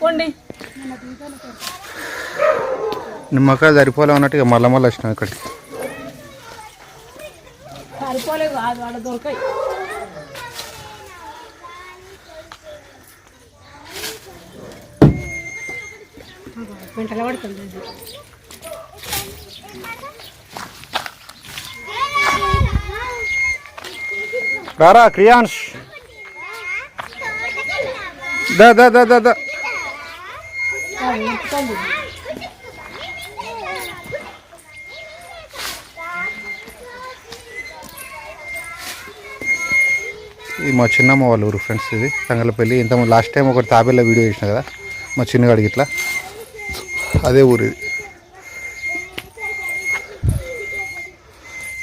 కొండి నిమ్మకాయ సరిపోలే అన్నట్టు ఇక మళ్ళీ మళ్ళీ వచ్చినాం ఇక్కడికి. సరిపోలేదు అది వాళ్ళ దొరకాయి. వెంటనే పడుతుంది. ఇది. రారా క్రియాన్స్ దా దా దా దా. దా ఇది మా చిన్నమ్మ వాళ్ళ ఊరు ఫ్రెండ్స్ ఇది సంగలపల్లి ఇంత లాస్ట్ టైం ఒకటి తాబేళ్ళ వీడియో చేసిన కదా మా చిన్నగాడికి ఇట్లా. అదే ఊరు ఇది.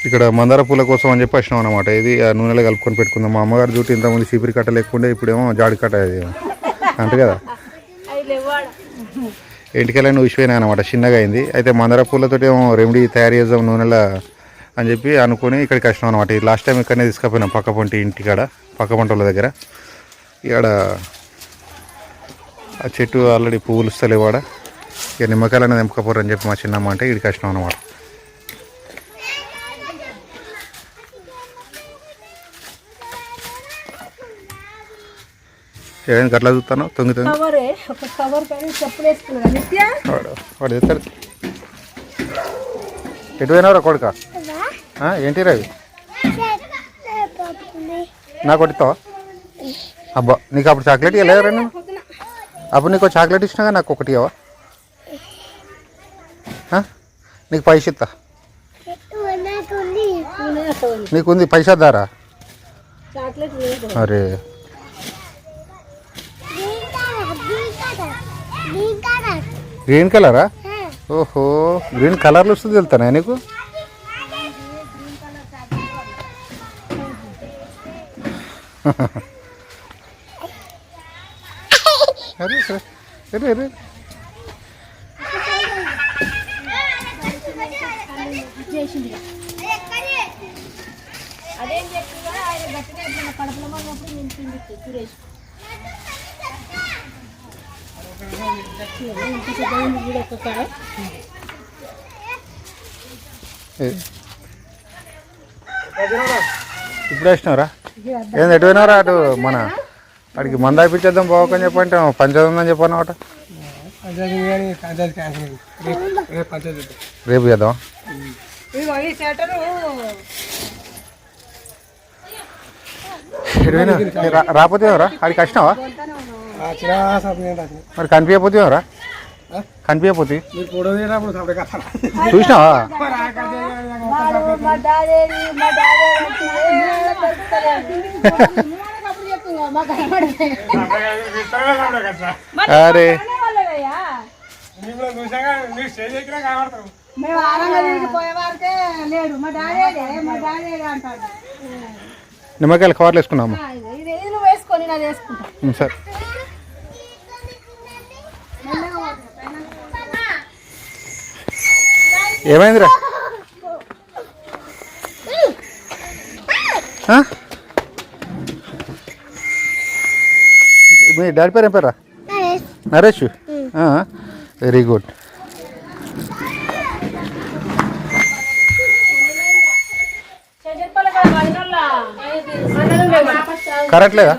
ఇక్కడ మందార పూల కోసం అని చెప్పి వచ్చినాం అనమాట ఇది ఆ నూనెలో కలుపుకొని పెట్టుకుందాం. మా అమ్మగారు చూటి ఇంతకుముందు చీపిరి కట్ట లేకుండా ఇప్పుడేమో జాడి కట్ట ఇది అంతే కదా? ఇంటికెళ్ళని విషయమే అనమాట చిన్నగా అయింది. అయితే మందార పూలతో ఏమో రెమెడీ తయారు చేద్దాం నూనెలో అని చెప్పి అనుకుని ఇక్కడికి వచ్చినాం అనమాట ఈ లాస్ట్ టైం ఇక్కడనే తీసుకుపోయినాం పక్క పొంటి ఇంటికాడ పక్క పంటల దగ్గర. ఇక్కడ ఆ చెట్టు ఆల్రెడీ పువ్వులు ఇస్తలేవాడ ఇక నిమ్మకాయలను తెంపకపోరు చెప్పి మా చిన్నమ్మ అంటే ఇక్కడికి వచ్చినాం అనమాట ఏదైనా గట్లా చూస్తాను? తొంగి తొంగి. కవరే ఒక కవర్ కానీ చెప్పులు వేసుకున్నా నిత్య? వాడు వాడు తెస్తాడు ఎటు పోయినవరా కొడుక? ఏంటి రవి నాకు కొట్టిస్తావా? అబ్బా నీకు అప్పుడు చాక్లెట్ ఇవ్వలేదురా నేను అప్పుడు నీకు చాక్లెట్ ఇచ్చినాగా నాకు ఒకటి ఇవ్వవా? ఆ? నీకు పైసా ఇస్తా. నీకు ఉంది. పైసా దారా? అరే. గ్రీన్ కలరా ఓహో గ్రీన్ కలర్లు వస్తుంది వెళ్తానా నీకు? అరే అరే, అరే అరే. అదేం చెప్పిందా ఆయన గట్టిగా కడుపులో ఉన్నప్పుడు నేను తిండికి సురేష్ ఏ. ఇప్పుడు వేసినవరా ఏంది ఎటు పోయినారా అటు? మన వాడికి మంద అయిపించేద్దాం బావకని చెప్పంటే పంచదు ఉందని చెప్పాను అట రేపు చేద్దాం రాపోతే రా- రాకపోతే ఎవరా వచ్చినావా? మరి కనిపించకపోతే ఎవరా? కనిపించకపోతే? చూసినావా. అరే. మేము ఆనంగా తిరిగిపోయే వారికే లేడు. మా డాడీ మా డాడీ అంటాడు. నిమ్మకాయలు కవర్లు వేసుకున్నాము వేసుకొని సరే. ఏమైందిరా? మీ డాడీ పేరు ఏం పేరా నరేష్. Very good. కరెక్ట్ లేదా?